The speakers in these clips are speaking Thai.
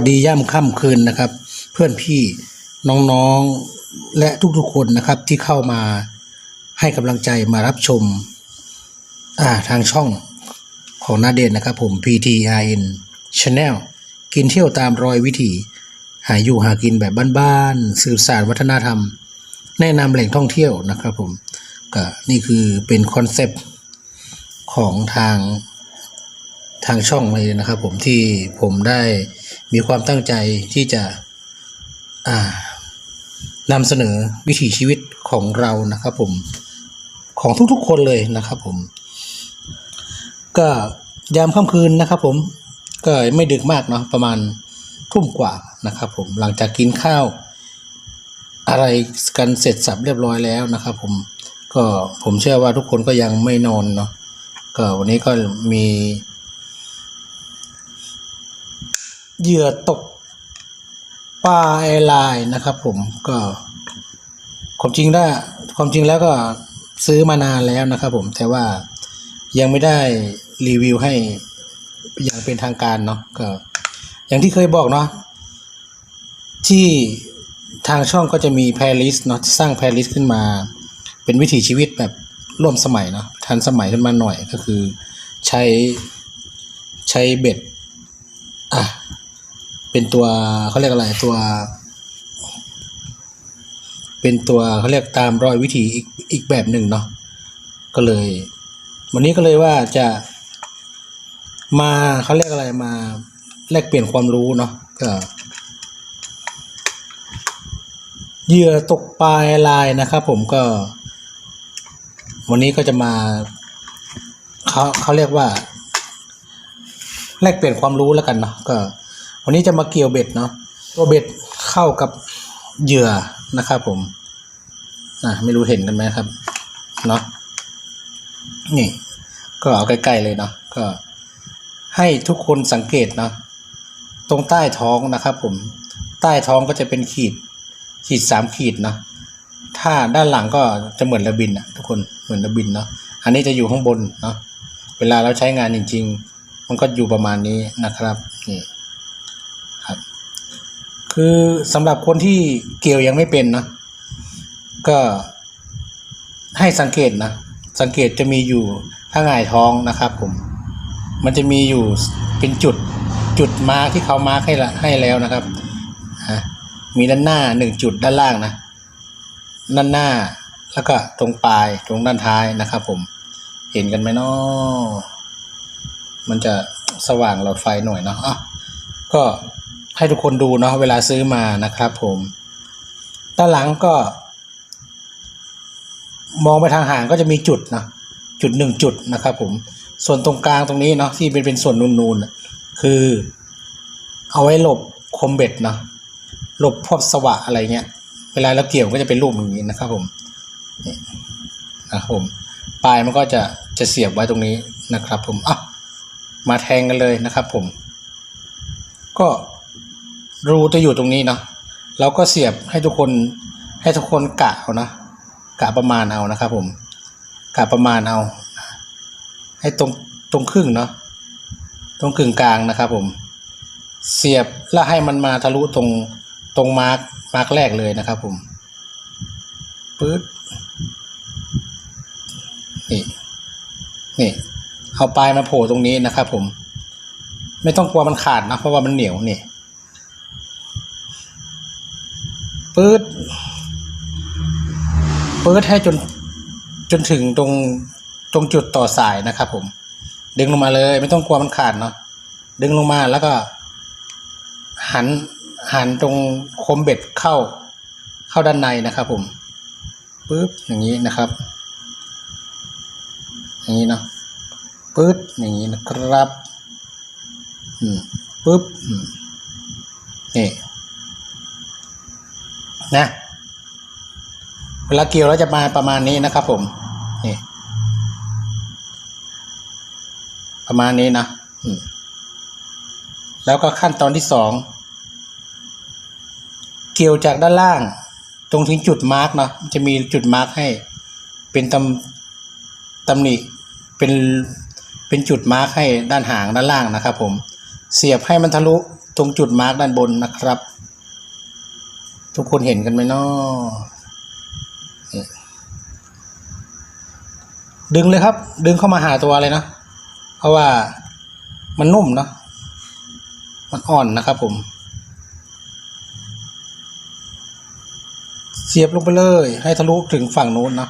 สดีย่ำค่ำคืนนะครับ เพื่อนพี่น้องๆและทุกๆคนนะครับที่เข้ามาให้กำลังใจมารับชมทางช่องของนาเด่นนะครับผม PTRN Channel กินเที่ยวตามรอยวิถีหาอยู่หากินแบบบ้านๆสืบสานวัฒนธรรม แนะนำแหล่งท่องเที่ยวนะครับผมก็นี่คือเป็นคอนเซปต์ของทาง ทางช่องเลยนะครับ ผมที่ผมได้มีความตั้งใจที่จะนำเสนอวิถีชีวิตของเรานะครับ ผมของทุกๆคนเลยนะครับ ผม ก็ยามค่ำคืนนะครับ ผมก็ไม่ดึกมากเนาะประมาณทุ่มกว่านะครับ ผมหลังจากกินข้าว อะไรกันเสร็จสับเรียบร้อยแล้วนะครับ ผมก็ผมเชื่อว่าทุกคนก็ยังไม่นอนเนาะก็วันนี้ก็มี เหยื่อตกปลาแอร์ไลน์นะครับ ผมก็ความจริงได้ความจริงแล้วก็ซื้อมานานแล้วนะครับ ผมแต่ว่ายังไม่ได้รีวิวให้อย่างเป็นทางการเนาะก็ อย่างที่เคยบอกเนาะที่ทางช่องก็จะมีแพลลิสเนาะสร้างแพลลิสขึ้นมา เป็นวิถีชีวิตแบบร่วมสมัยเนาะทันสมัยขึ้นมาหน่อยก็คือใช้ใช้เบ็ดอะ เป็นตัวเขาเรียกอะไรตัว เป็นตัวเขาเรียกตามรอยวิถีอีกอีกแบบหนึ่งเนาะก็เลย วันนี้ก็เลยว่าจะมาเขาเรียกอะไรมาแลกเปลี่ยนความรู้เนาะก็เหยื่อตกปลาแอร์ไลน์นะครับผมก็ วันนี้ก็จะมาเขาเขาเรียกว่า แลกเปลี่ยนความรู้แล้วกันเนาะก็ วันนี้จะมาเกี่ยวเบ็ดเนาะตัวเบ็ดเข้ากับเหยื่อนะครับผมอะไม่รู้เห็นกันไหมครับเนาะนี่ ก็เอาใกล้ๆเลยเนาะก็ให้ทุกคนสังเกตเนาะตรงใต้ท้องนะครับ ผม ใต้ท้องก็จะเป็นขีด ขีดสามขีดเนาะถ้าด้านหลังก็จะเหมือนระบินอะทุกคนเหมือนระบินเนาะอันนี้จะอยู่ข้างบนเนาะเวลาเราใช้งานจริง ๆ มันก็อยู่ประมาณนี้นะครับนี่ คือสำหรับคนที่เกี่ยวยังไม่เป็นนะ ก็ให้สังเกตนะ สังเกตจะมีอยู่ถ้าหงายท้องนะครับผม มันจะมีอยู่เป็นจุดจุดมาร์คที่เขามาร์คให้ละให้แล้วนะครับฮะมีด้านหน้าหนึ่งจุดด้านล่างนะ ด้านหน้าแล้วก็ตรงปลายตรงด้านท้ายนะครับผม เห็นกันไหมเนาะมันจะสว่างหลอดไฟหน่อยเนาะอะก็ ให้ทุกคนดูเนาะเวลาซื้อมานะครับผมด้านหลังก็ มองไปทางห่างก็จะมีจุดนะจุดหนึ่งจุดนะครับผมส่วนตรงกลางตรงนี้เนาะที่เป็นเป็นส่วนนูนๆคือ เอาไว้หลบคมเบ็ดเนาะหลบพวกสวะอะไรเงี้ย เวลาเราเกี่ยวก็จะเป็นรูปอย่างนี้นะครับผมนี่นะครับผมปลายมันก็จะจะเสียบไว้ตรงนี้นะครับ ผมอะมาแทงกันเลยนะครับ ผม ก็ รูจะอยู่ตรงนี้เนาะเราก็เสียบให้ทุกคนให้ทุกคนกะเอานะกะประมาณเอานะครับผมกะประมาณเอา ให้ตรงตรงครึ่งเนาะตรงกึ่งกลางนะครับผม เสียบแล้วให้มันมาทะลุตรงตรงมาร์กมาร์กแรกเลยนะครับผมปึ๊ดนี่นี่เอาปลายมาโผล่ตรงนี้นะครับผม ไม่ต้องกลัวมันขาดนะเพราะว่ามันเหนียวนี่ ปึ๊ดปึ๊ดให้จนจนถึงตรงตรงจุดต่อสายนะครับ ผม ดึงลงมาเลย ไม่ต้องกลัวมันขาดเนาะดึงลงมาแล้วก็ หันหันตรงคมเบ็ดเข้าเข้าด้านในนะครับ ผมปึ๊บอย่างนี้นะครับ อย่างนี้เนาะปึ๊บอย่างนี้นะครับ อืมปึ๊บนี่ นะเวลาเกี่ยวแล้วจะมาประมาณนี้นะครับ ผมนี่ประมาณนี้นะแล้วก็ขั้นตอนที่สองเกี่ยวจากด้านล่าง ตรงถึงจุดมาร์กเนาะจะมีจุดมาร์กให้ เป็นตำตำหนิเป็นเป็นจุดมาร์กให้ด้านหางด้านล่างนะครับ ผม เสียบให้มันทะลุตรงจุดมาร์กด้านบนนะครับ ทุกคนเห็นกันไหมเนาะดึงเลยครับ ดึงเข้ามาหาตัวเลยนะเพราะว่ามันนุ่มเนาะมันอ่อนนะครับผม เสียบลงไปเลย ให้ทะลุถึงฝั่งนู้นนะ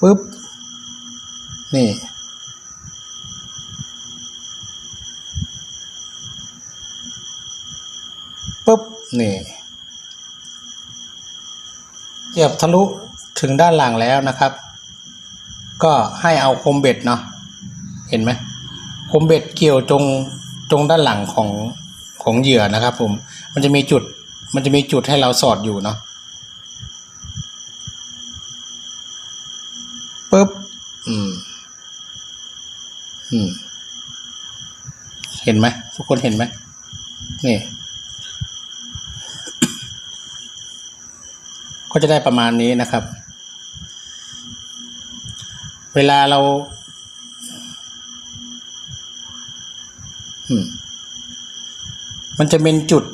ปึ๊บ นี่ นี่เสียบทะลุถึงด้านหลังแล้วนะครับ ก็ให้เอาคมเบ็ดเนาะเห็นไหมคมเบ็ดเกี่ยวตรงตรงด้านหลังของของเหยื่อนะครับ ผม มันจะมีจุดมันจะมีจุดให้เราสอดอยู่เนาะปึ๊บอืม อืม เห็นไหมทุกคนเห็นไหมนี่ ก็จะได้ประมาณนี้นะครับ เวลาเรามมันจะเป็นจุด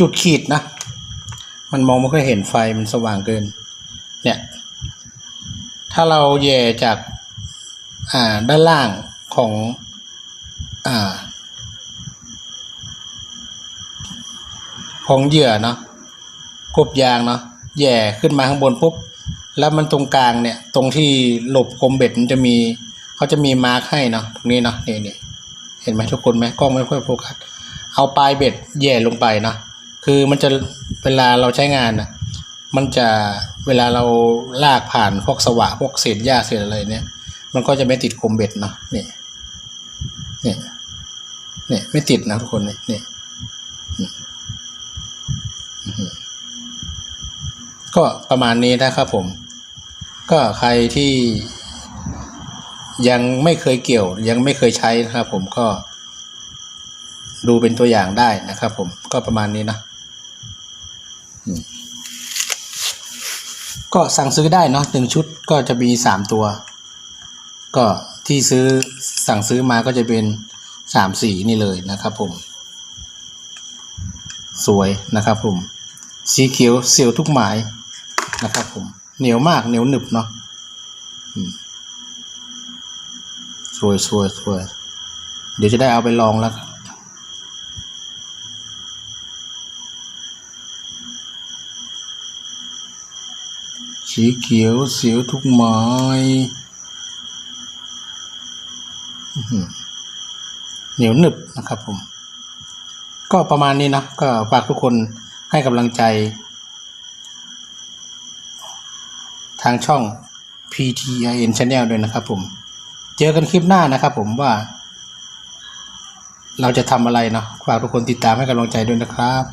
จุดขีดนะ มันมองไม่ค่อยเห็นไฟมันสว่างเกิน เนี่ย ถ้าเราแย่จาก อ่า ด้านล่างของ อ่า ของเหยื่อเนาะ กบยางเนาะแย่ขึ้นมาข้างบนปุ๊บแล้วมันตรงกลางเนี่ยตรงที่หลบคมเบ็ดมันจะมีเขาจะมีมาร์คให้เนาะตรงนี้เนาะนี่นี่เห็นไหมทุกคนไหมกล้องไม่ค่อยโฟกัสเอาปลายเบ็ดแย่ลงไปเนาะคือมันจะเวลาเราใช้งานนะมันจะเวลาเราลากผ่านพวกสวะพวกเศษหญ้าเศษอะไรเนี่ย มันก็จะไม่ติดคมเบ็ดเนาะนี่นี่นี่ไม่ติดนะทุกคนนี่นี่อืมอืม ก็ประมาณนี้นะครับผม ก็ใครที่ยังไม่เคยเกี่ยว ยังไม่เคยใช้นะครับผมก็ ดูเป็นตัวอย่างได้นะครับผมก็ประมาณนี้นะก็สั่งซื้อได้เนาะหนึ่งชุดก็จะมีสามตัว ก็ที่ซื้อสั่งซื้อมาก็จะเป็นสามสีนี่เลยนะครับผม สวยนะครับผม สีเขียวเสียวทุกหมาย นะครับ ผม เหนียวมากเหนียวหนึบเนาะสวยสวยสวยเดี๋ยวจะได้เอาไปลองแล้วสีเขียวเสียวทุกไม้เหนียวหนึบนะครับผม ก็ประมาณนี้นะก็ฝากทุกคนให้กำลังใจ ทางช่อง PTIN Channel ด้วยนะครับผม เจอกันคลิปหน้านะครับผมว่า เราจะทำอะไรเนาะฝากทุกคนติดตามให้กำลังใจด้วยนะครับ